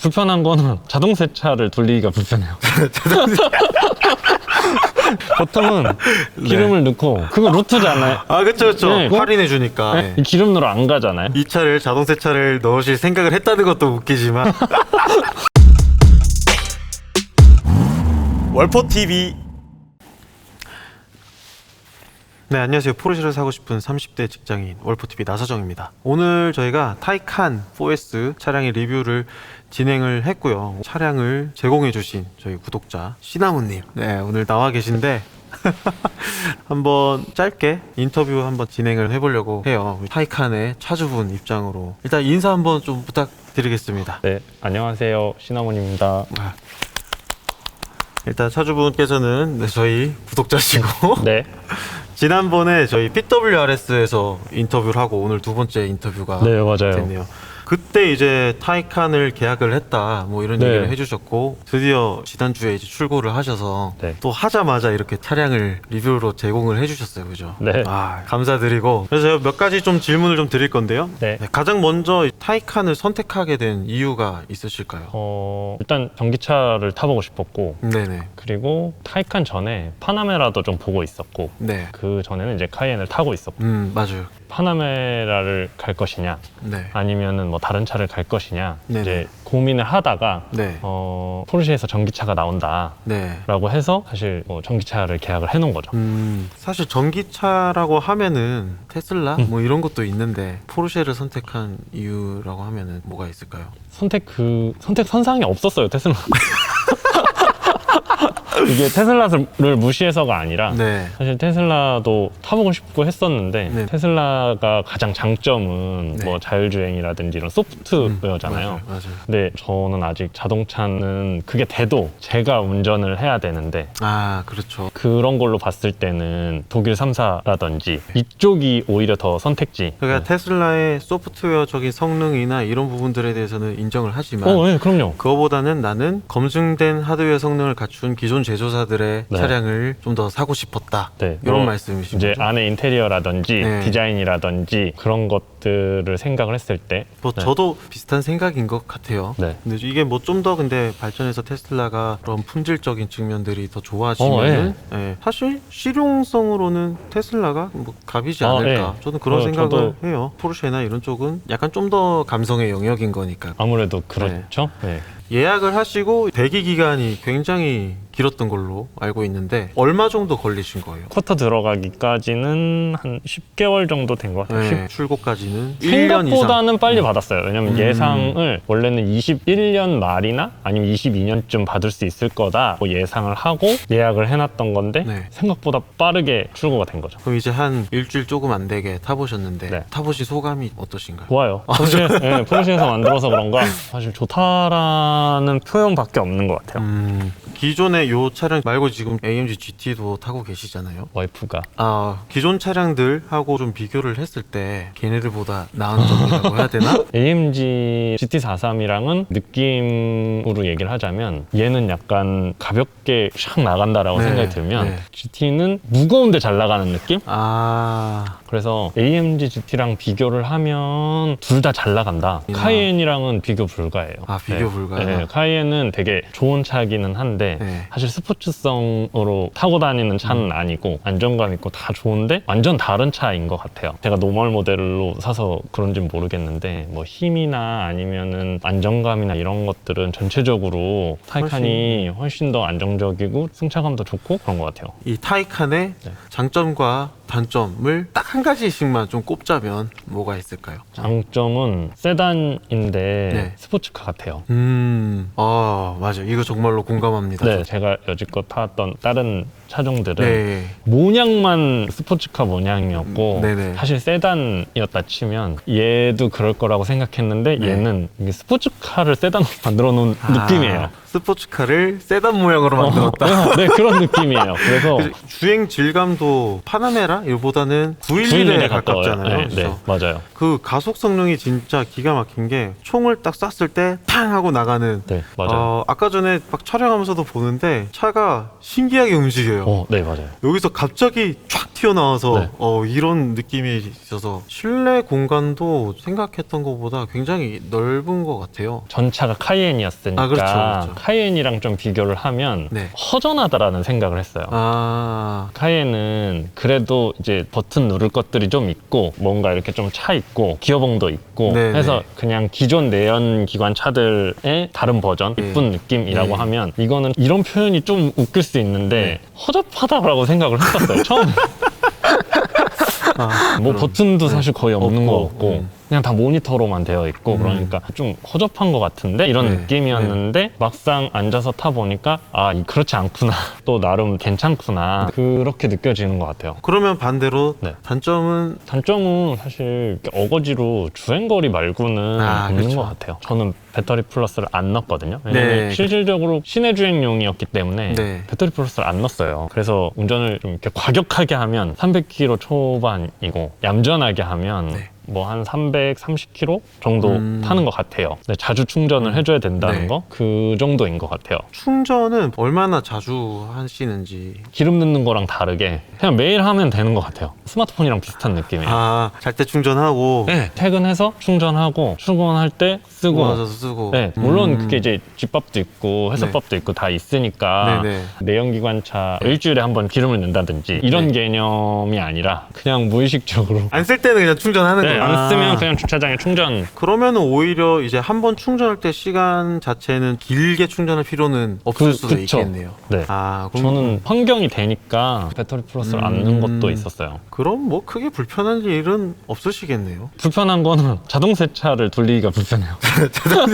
불편한 거는 자동 세차를 돌리기가 불편해요. 보통은 기름을 넣고 그거 루트잖아요. 아 그쵸 그쵸 네, 그거- 할인해 주니까 이 기름 넣으러 안 가잖아요. 이 차를 자동 세차를 넣으실 생각을 했다는 것도 웃기지만 월포 TV 네 안녕하세요 포르쉐를 사고 싶은 30대 직장인 월포 TV 나서정입니다. 오늘 저희가 타이칸 4S 차량의 리뷰를 진행을 했고요. 차량을 제공해 주신 저희 구독자 시나무님 네 오늘 나와 계신데 한번 짧게 인터뷰 한번 진행을 해보려고 해요. 타이칸의 차주분 입장으로 일단 인사 한번 좀 부탁드리겠습니다. 네, 안녕하세요. 시나몬입니다. 일단 차주분께서는 네, 저희 구독자시고 네, 지난번에 저희 PWRS에서 인터뷰를 하고 오늘 두 번째 인터뷰가 네 맞아요. 됐네요. 그때 이제 타이칸을 계약을 했다 뭐 이런 네. 얘기를 해주셨고 드디어 지난주에 이제 출고를 하셔서 네. 또 하자마자 이렇게 차량을 리뷰로 제공을 해주셨어요 그죠? 네. 아 감사드리고 그래서 제가 몇 가지 좀 질문을 좀 드릴 건데요 네. 가장 먼저 타이칸을 선택하게 된 이유가 있으실까요? 어, 일단 전기차를 타보고 싶었고 네네 그리고 타이칸 전에 파나메라도 좀 보고 있었고 네. 그 전에는 이제 카이엔을 타고 있었고 음 맞아요 파나메라를 갈 것이냐 네. 아니면은 뭐 다른 차를 갈 것이냐 네네. 이제 고민을 하다가 네. 어, 포르쉐에서 전기차가 나온다. 네. 라고 해서 사실 뭐 전기차를 계약을 해놓은 거죠. 음, 사실 전기차라고 하면은 테슬라 음. 뭐 이런 것도 있는데 포르쉐를 선택한 이유라고 하면은 뭐가 있을까요? 선택 그 선택 선상이 없었어요 테슬라. 이게 테슬라를 무시해서가 아니라 네. 사실 테슬라도 타보고 싶고 했었는데 네. 테슬라가 가장 장점은 네. 뭐 자율주행이라든지 이런 소프트웨어잖아요. 맞아요. 맞아요. 근데 저는 아직 자동차는 그게 돼도 제가 운전을 해야 되는데 아, 그렇죠. 그런 걸로 봤을 때는 독일 3사라든지 이쪽이 오히려 더 선택지. 그러니까 네. 테슬라의 소프트웨어적인 성능이나 이런 부분들에 대해서는 인정을 하지만 어, 네, 그럼요. 그거보다는 나는 검증된 하드웨어 성능을 갖춘 기존 제조사들의 네. 차량을 좀 더 사고 싶었다. 네, 이런 뭐 말씀이신 이제 거죠? 안에 인테리어라든지 네. 디자인이라든지 그런 것들을 생각을 했을 때 뭐 네. 저도 비슷한 생각인 것 같아요. 네. 근데 이게 뭐 좀 더 근데 발전해서 테슬라가 그런 품질적인 측면들이 더 좋아지면은 어, 예, 사실 실용성으로는 테슬라가 뭐 갑이지 어, 않을까. 예. 저는 그런 어, 생각을 저도- 해요. 포르쉐나 이런 쪽은 약간 좀 더 감성의 영역인 거니까. 아무래도 그렇죠. 네. 예약을 하시고 대기 기간이 굉장히 길었던 걸로 알고 있는데 얼마 정도 걸리신 거예요? 쿼터 들어가기까지는 한 10개월 정도 된 것 같아요. 네, 출고까지는 1년 이상. 생각보다는 빨리 받았어요. 왜냐면 음. 예상을 원래는 21년 말이나 아니면 22년쯤 받을 수 있을 거다 뭐 예상을 하고 예약을 해놨던 건데 네. 생각보다 빠르게 출고가 된 거죠. 그럼 이제 한 일주일 조금 안 되게 타보셨는데 네. 타보신 소감이 어떠신가요? 좋아요. 포르쉐, 네, 포르쉐에서 만들어서 그런가 사실 좋다라는 표현밖에 없는 것 같아요. 음, 기존 의요 차량 말고 지금 AMG GT도 타고 계시잖아요. 와이프가 아, 기존 차량들하고 좀 비교를 했을 때 걔네들보다 나은 점이라고 해야 되나? AMG GT43이랑은 느낌으로 얘기를 하자면 얘는 약간 가볍게 샥 나간다라고 네, 생각이 들면 네. GT는 무거운데 잘 나가는 느낌? 아, 그래서 AMG GT랑 비교를 하면 둘 다 잘 나간다. 야. 카이엔이랑은 비교 불가예요. 아, 비교 불가. 네, 카이엔은 되게 좋은 차기는 한데 네. 사실 스포츠성으로 타고 다니는 차는 아니고 안정감 있고 다 좋은데 완전 다른 차인 것 같아요. 제가 노멀 모델로 사서 그런지는 모르겠는데 뭐 힘이나 아니면은 안정감이나 이런 것들은 전체적으로 타이칸이 훨씬 더 안정적이고 승차감도 좋고 그런 것 같아요. 이 타이칸의 네. 장점과 단점을 딱 한 가지씩만 좀 꼽자면 뭐가 있을까요? 장점은 세단인데 네. 스포츠카 같아요. 음, 아, 맞아요. 이거 정말로 공감합니다. 네, 제가 여지껏 타왔던 다른 차종들은 네. 모양만 스포츠카 모양이었고 음, 네네. 사실 세단이었다 치면 얘도 그럴 거라고 생각했는데 네. 얘는 이게 스포츠카를 세단으로 만들어 놓은 아, 느낌이에요. 스포츠카를 세단 모양으로 만들었다. 어, 네 그런 느낌이에요. 그래서 그래서 주행 질감도 파나메라 이보다는 911에 911에 가깝잖아요. 네, 네, 맞아요. 그 가속 성능이 진짜 기가 막힌 게 총을 딱 쐈을 때 탕 하고 나가는 네, 맞아요. 어, 아까 전에 막 촬영하면서도 보는데 차가 신기하게 움직여요. 보이세요. 어, 네 맞아요. 여기서 갑자기 쫙 튀어나와서 네. 어, 이런 느낌이 있어서 실내 공간도 생각했던 것보다 굉장히 넓은 것 같아요. 전차가 카이엔이었으니까 아, 그렇죠, 그렇죠. 카이엔이랑 좀 비교를 하면 네. 허전하다라는 생각을 했어요. 아, 카이엔은 그래도 이제 버튼 누를 것들이 좀 있고 뭔가 이렇게 좀 차 있고 기어봉도 있고 네네. 해서 그냥 기존 내연 기관 차들의 다른 버전 네. 이쁜 느낌이라고 네. 하면 이거는 이런 표현이 좀 웃길 수 있는데 허접하다라고 생각을 했었어요 처음에 아, 뭐. 버튼도 사실 거의 없는 거 같고 음. 그냥 다 모니터로만 되어 있고 음. 그러니까 좀 허접한 것 같은데 이런 네, 느낌이었는데 막상 앉아서 타 보니까 아 이- 그렇지 않구나 또 나름 괜찮구나 그렇게 느껴지는 것 같아요. 그러면 반대로 네. 단점은 단점은 사실 이렇게 어거지로 주행거리 말고는 아, 없는 그렇죠. 것 같아요. 저는 배터리 플러스를 안 넣었거든요. 왜냐면 네. 실질적으로 시내 주행용이었기 때문에 네. 배터리 플러스를 안 넣었어요. 그래서 운전을 좀 이렇게 과격하게 하면 300km 초반이고 얌전하게 하면 네. 뭐 한 330km 정도 음. 타는 것 같아요. 근데 자주 충전을 해줘야 된다는 네. 거 그 정도인 것 같아요. 충전은 얼마나 자주 하시는지 기름 넣는 거랑 다르게 그냥 매일 하면 되는 것 같아요. 스마트폰이랑 비슷한 느낌이에요. 아, 잘 때 충전하고 네, 퇴근해서 충전하고 출근할 때 쓰고 모아서 쓰고 네, 물론 음. 그게 이제 집밥도 있고 회사밥도 있고 다 있으니까 네네. 내연기관차 일주일에 한 번 기름을 넣는다든지 이런 네. 개념이 아니라 그냥 무의식적으로 안 쓸 때는 그냥 충전하는 네, 거야. 안 쓰면 그냥 주차장에 충전 그러면은 오히려 이제 한 번 충전할 때 시간 자체는 길게 충전할 필요는 없을 그- 수도 그쵸. 있겠네요. 네. 아, 그럼 저는 환경이 되니까 배터리 플러스를 안 음. 것도 있었어요. 그럼 뭐 크게 불편한 일은 없으시겠네요. 불편한 거는 자동 세차를 돌리기가 불편해요.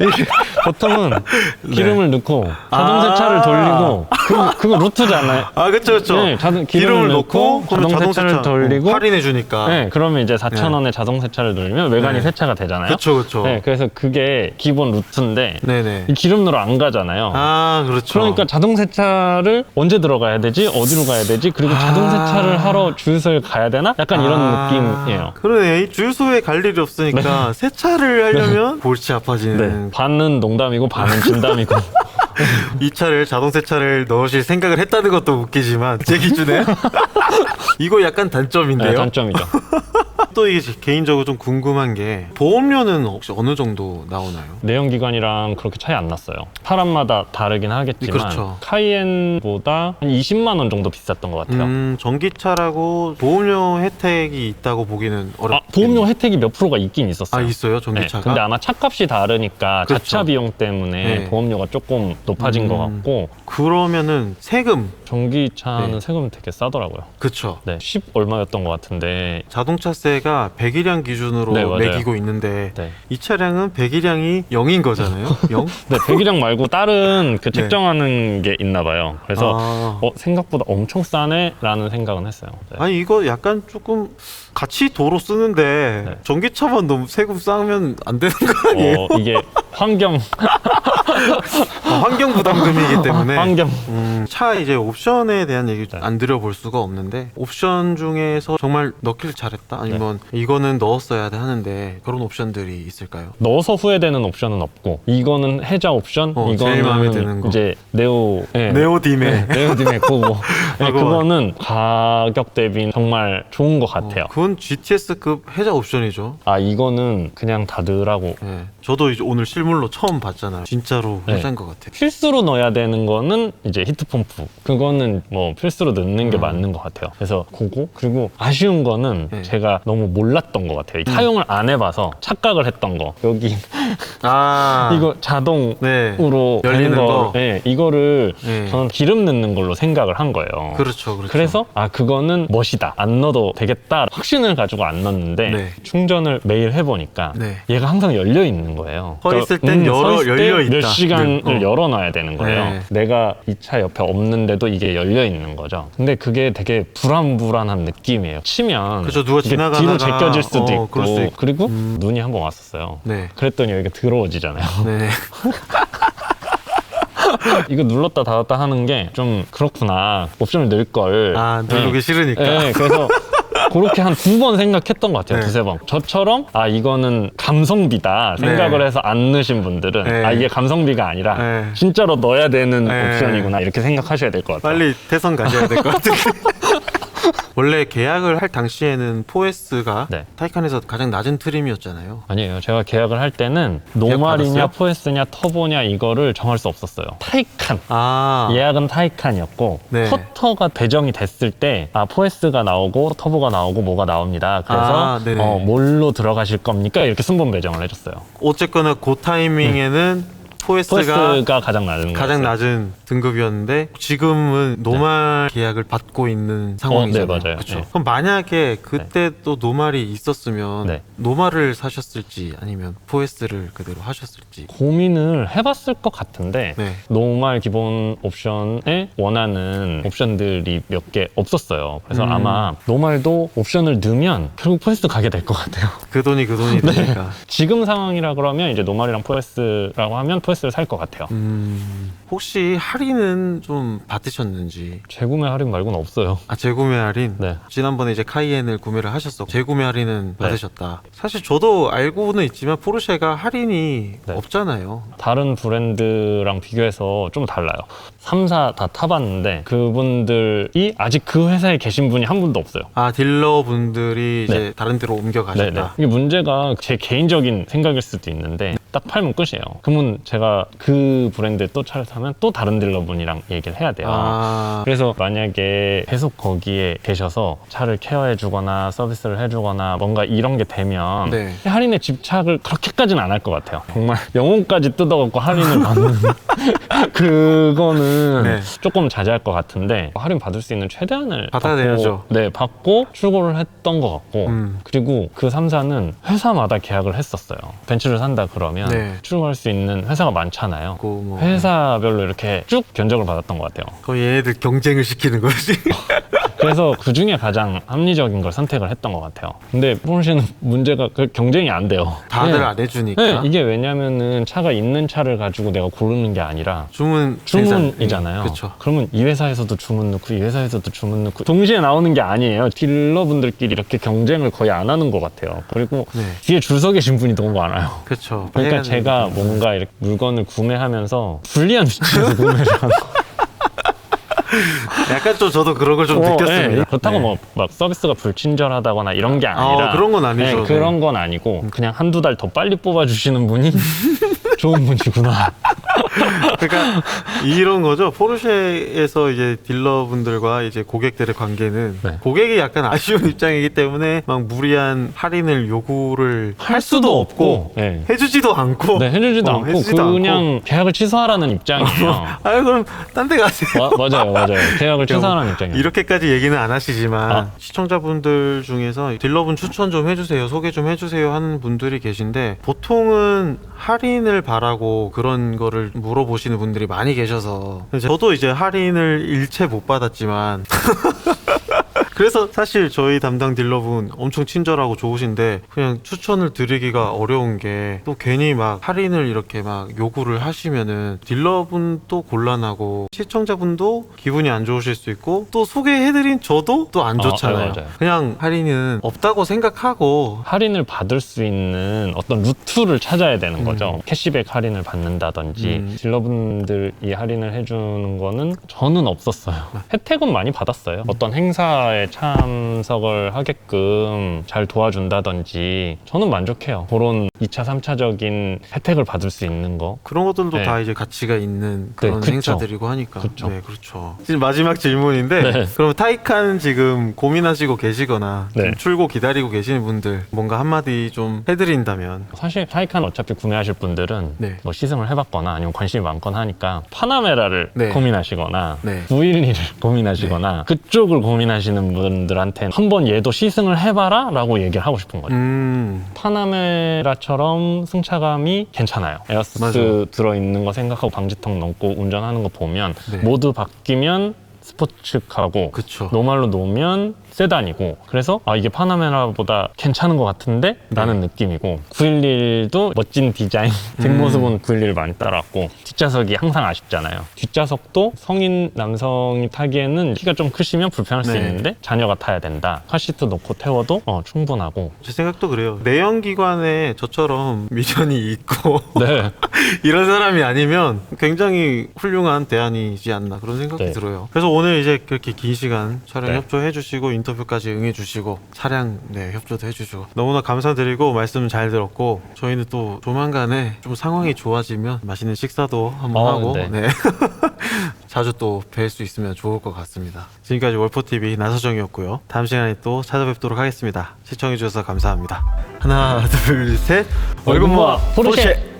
이게 보통은 기름을 넣고 자동 아. 세차를 돌리고 그거, 그거 루트잖아요. 아, 그렇죠, 그렇죠. 네, 자동- 기름을, 기름을 넣고 넣고 그러면 자동 세차를 세차, 돌리고 어, 할인해 주니까. 네, 그러면 이제 4,000원에 자동 세차를 돌리면 외관이 네. 세차가 되잖아요. 그렇죠, 그렇죠. 네, 그래서 그게 기본 루트인데 네네. 이 기름 넣으러 안 가잖아요. 아, 그렇죠. 그러니까 자동 세차를 언제 들어가야 되지? 어디로 가야 되지? 그리고 자동 아. 세차를 하러 주유소에 가야 되나? 약간 이런 아, 느낌이에요. 그러네. 이 주유소에 갈 일이 없으니까 세차를 하려면 골치 네. 아파지 는 반은 농담이고 반은 진담이고. 이 차를 자동 세차를 넣으실 생각을 했다는 것도 웃기지만 제 기준에 이거 약간 단점인데요. 네, 단점이죠. 또 이게 개인적으로 좀 궁금한 게 보험료는 혹시 어느 정도 나오나요? 내연기관이랑 그렇게 차이 안 났어요. 사람마다 다르긴 하겠지만 그렇죠. 카이엔보다 한 20만 원 정도 비쌌던 것 같아요. 음, 전기차라고 보험료 혜택이 있다고 보기는 아, 어렵. 보험료 혜택이 몇 프로가 있긴 있었어요. 아 있어요 네, 전기차가. 근데 아마 차값이 다르니까 그렇죠. 자차 비용 때문에 네. 보험료가 조금 높아진 음. 것 같고 그러면은 세금 전기차는 네. 세금 되게 싸더라고요. 그쵸. 네, 10 얼마였던 것 같은데 자동차세 가 배기량 기준으로 네, 맞아요. 매기고 있는데 네. 이 차량은 배기량이 0인 거잖아요. 0? 네, 배기량 말고 다른 그 네. 책정하는 게 있나 봐요. 그래서 아. 어, 생각보다 엄청 싸네라는 생각은 했어요. 네. 아니 이거 약간 조금 같이 도로 쓰는데 네. 전기차만 너무 세금 싸면 안 되는 거 아니에요? 어, 이게 환경 아, 환경 부담금이기 때문에 환경 음, 차 이제 옵션에 대한 얘기 네. 안 드려볼 수가 없는데 옵션 중에서 정말 넣길 잘했다 아니면 네. 이거는 넣었어야 돼 하는데 그런 옵션들이 있을까요? 넣어서 후회되는 옵션은 없고 이거는 해자 옵션 어, 제일 이거는 마음에 드는 거. 이제 네오 네. 네오딤에 네, 네오dim의 그거 네, 그거. 그거는 가격 대비 정말 좋은 것 같아요. 어, 그건 GTS급 해자 옵션이죠. 아 이거는 그냥 다들하고 네. 저도 이제 오늘 실물로 처음 봤잖아요. 진짜로 네. 해자인 것 같아요. 필수로 넣어야 되는 거는 이제 히트 펌프 그거는 뭐 필수로 넣는 게 음. 맞는 것 같아요 그래서 그거 그리고 아쉬운 거는 네. 제가 너무 몰랐던 것 같아요. 사용을 안 해봐서 착각을 했던 거. 여기 아 이거 자동으로 네. 열리는 거 거? 네, 이거를 네. 저는 기름 넣는 걸로 생각을 한 거예요 그렇죠, 그렇죠. 그래서 아 그거는 멋이다 안 넣어도 되겠다 확신을 가지고 안 넣었는데 네. 충전을 매일 해보니까 네. 얘가 항상 열려 있는 거예요. 서 있을 땐 열어- 서 있을 때 열려 있다. 몇 시간을 네. 어. 열어놔야 되는 거예요. 네. 내가 이 차 옆에 없는데도 이게 열려 있는 거죠. 근데 그게 되게 불안불안한 느낌이에요. 치면 그죠, 누가 이게 지나가다가- 뒤로 제껴질 수도 어, 있고, 그럴 수 있고. 그리고 음. 눈이 한 번 왔었어요. 네. 그랬더니 여기 가 더러워지잖아요. 네. 이거 눌렀다 닫았다 하는 게 좀 그렇구나. 옵션을 넣을 걸. 아 누르기 네. 싫으니까. 네, 그래서 그렇게 한 두 번 생각했던 것 같아요. 네. 두세 번. 저처럼 아 이거는 감성비다 생각을 네. 해서 안 넣으신 분들은 네. 아 이게 감성비가 아니라 네. 진짜로 넣어야 되는 네. 옵션이구나 이렇게 생각하셔야 될 것 같아요. 빨리 태선 가셔야 될 것 같은데. 원래 계약을 할 당시에는 4S가 네. 타이칸에서 가장 낮은 트림이었잖아요. 아니에요. 제가 계약을 할 때는 노말이냐 받았어요? 포에스냐 터보냐 이거를 정할 수 없었어요. 타이칸. 아, 예약은 타이칸이었고 네. 커터가 배정이 됐을 때 아 포에스가 나오고 터보가 나오고 뭐가 나옵니다. 그래서 아, 네네. 어, 뭘로 들어가실 겁니까? 이렇게 순번 배정을 해줬어요. 어쨌거나 그 타이밍에는 4S가 포에스가 가장 낮은 가장 거였어요. 낮은 등급이었는데 지금은 노말 계약을 받고 있는 상황이잖아요. 네, 맞아요. 그쵸? 네. 그럼 만약에 그때 또 노말이 있었으면 네. 노말을 사셨을지 아니면 4S를 그대로 하셨을지. 고민을 해봤을 것 같은데 네. 노말 기본 옵션에 원하는 옵션들이 몇 개 없었어요. 그래서 음. 아마 노말도 옵션을 넣으면 결국 포에스 가게 될 것 같아요. 그 돈이 그 돈이 되니까. 지금 상황이라 그러면 이제 노말이랑 포에스라고 하면 포에스 를 살 것 같아요. 음, 혹시 할인은 좀 받으셨는지? 재구매 할인 말고는 없어요. 아 재구매 할인? 네. 지난번에 이제 카이엔을 구매를 하셨어. 재구매 할인은 받으셨다. 사실 저도 알고는 있지만 포르쉐가 할인이 네. 없잖아요. 다른 브랜드랑 비교해서 좀 달라요. 3사 다 타봤는데 그분들이 아직 그 회사에 계신 분이 한 분도 없어요. 아 딜러분들이 이제 네. 다른 데로 옮겨 네네. 가셨다. 이게 문제가 제 개인적인 생각일 수도 있는데 딱 팔면 끝이에요. 그러면 제가 그 브랜드에 또 차를 사면 또 다른 딜러분이랑 얘기를 해야 돼요. 아, 그래서 만약에 계속 거기에 계셔서 차를 케어해주거나 서비스를 해주거나 뭔가 이런 게 되면 네. 할인에 집착을 그렇게까지는 안 할 것 같아요. 정말 영혼까지 뜯어갖고 할인을 받는 그거는 네. 조금 자제할 것 같은데 할인 받을 수 있는 최대한을 받아내야죠. 받고, 네 받고 출고를 했던 것 같고 음. 그리고 그 3사는 회사마다 계약을 했었어요. 벤츠를 산다 그러면 네. 출고할 수 있는 회사가 많잖아요. 그 뭐, 회사별로 이렇게 쭉 견적을 받았던 것 같아요. 거의 얘네들 경쟁을 시키는 거지. 그래서 그 중에 가장 합리적인 걸 선택을 했던 것 같아요. 근데 포르쉐는 문제가 그 경쟁이 안 돼요. 다들 네. 안 해주니까. 네, 이게 왜냐면은 차가 있는 차를 가지고 내가 고르는 게 아니라 주문 주문이잖아요. 그렇죠. 그러면 이 회사에서도 주문 넣고 이 회사에서도 주문 넣고 동시에 나오는 게 아니에요. 딜러분들끼리 이렇게 경쟁을 거의 안 하는 것 같아요. 그리고 네. 뒤에 줄 서 계신 분이 너무 많아요. 그렇죠. 그러니까 제가 뭔가 이렇게 물건을 구매하면서 불리한 위치에서 구매를 하는 약간 좀 저도 그런 걸 좀 어, 느꼈습니다. 네. 그렇다고 네. 뭐막 서비스가 불친절하다거나 이런 게 아니라 아, 그런 건 아니죠. 네, 그런 건 아니고 그냥 한두 달 더 빨리 뽑아주시는 분이 좋은 분이구나. 그러니까 이런 거죠. 포르쉐에서 이제 딜러분들과 이제 고객들의 관계는 네. 고객이 약간 아쉬운 입장이기 때문에 막 무리한 할인을 요구를 할 수도 없고 네. 해주지도 않고 네, 해주지도 어, 않고 해주지도 그냥 계약을 취소하라는 입장이에요. 아유 그럼 딴 데 가세요. 마- 맞아요, 맞아요. 계약을 취소하라는 입장이에요. 이렇게까지 얘기는 안 하시지만 아. 시청자분들 중에서 딜러분 추천 좀 해주세요, 소개 좀 해주세요 하는 분들이 계신데 보통은 할인을 바라고 그런 거를 물어보시는 분들이 많이 계셔서. 저도 이제 할인을 일체 못 받았지만 그래서 사실 저희 담당 딜러분 엄청 친절하고 좋으신데 그냥 추천을 드리기가 어려운 게 또 괜히 막 할인을 이렇게 막 요구를 하시면은 딜러분도 곤란하고 시청자분도 기분이 안 좋으실 수 있고 또 소개해드린 저도 또 안 어, 좋잖아요. 네, 맞아요. 그냥 할인은 없다고 생각하고 할인을 받을 수 있는 어떤 루트를 찾아야 되는 거죠. 캐시백 할인을 받는다든지 음. 딜러분들이 할인을 해주는 거는 저는 없었어요. 혜택은 많이 받았어요. 어떤 행사에 참석을 하게끔 잘 도와준다든지 저는 만족해요. 그런 2차, 3차적인 혜택을 받을 수 있는 거. 그런 것들도 네. 다 이제 가치가 있는 그런 그쵸. 행사들이고 하니까. 그쵸. 네, 그렇죠. 지금 마지막 질문인데, 네. 그럼 타이칸 지금 고민하시고 계시거나 네. 지금 출고 기다리고 계시는 분들 뭔가 한마디 좀 해드린다면. 사실 타이칸 어차피 구매하실 분들은 네. 뭐 시승을 해봤거나 아니면 관심이 많거나 하니까 파나메라를 네. 고민하시거나 네. 911을 고민하시거나 그쪽을 고민하시는 분들한테는 한번 얘도 시승을 해봐라 라고 얘기를 하고 싶은 거죠. 음, 파나메라처럼 승차감이 괜찮아요. 에어스 맞아요. 들어있는 거 생각하고 방지턱 넘고 운전하는 거 보면 네. 모두 바뀌면 스포츠카고 그쵸. 노말로 놓으면 세단이고 그래서 아 이게 파나메라보다 괜찮은 것 같은데 라는 느낌이고 911도 멋진 디자인 뒷모습은 911을 많이 따라왔고 뒷좌석이 항상 아쉽잖아요 뒷좌석도 성인 남성이 타기에는 키가 좀 크시면 불편할 수 네. 있는데 자녀가 타야 된다 카시트 놓고 태워도 어, 충분하고 제 생각도 그래요. 내연기관에 저처럼 미션이 있고 네 이런 사람이 아니면 굉장히 훌륭한 대안이지 않나 그런 생각이 네. 들어요. 그래서 오늘 이제 그렇게 긴 시간 촬영 네. 협조해 주시고 인터뷰까지 응해 주시고 차량 네, 협조도 해 주시고 너무나 감사드리고 말씀 잘 들었고 저희는 또 조만간에 좀 상황이 좋아지면 맛있는 식사도 한번 어, 하고 네. 네. 자주 또 뵐 수 있으면 좋을 것 같습니다. 지금까지 월포TV 나서정이었고요. 다음 시간에 또 찾아뵙도록 하겠습니다. 시청해 주셔서 감사합니다. 하나, 둘, 셋. 월급 모아 포르쉐!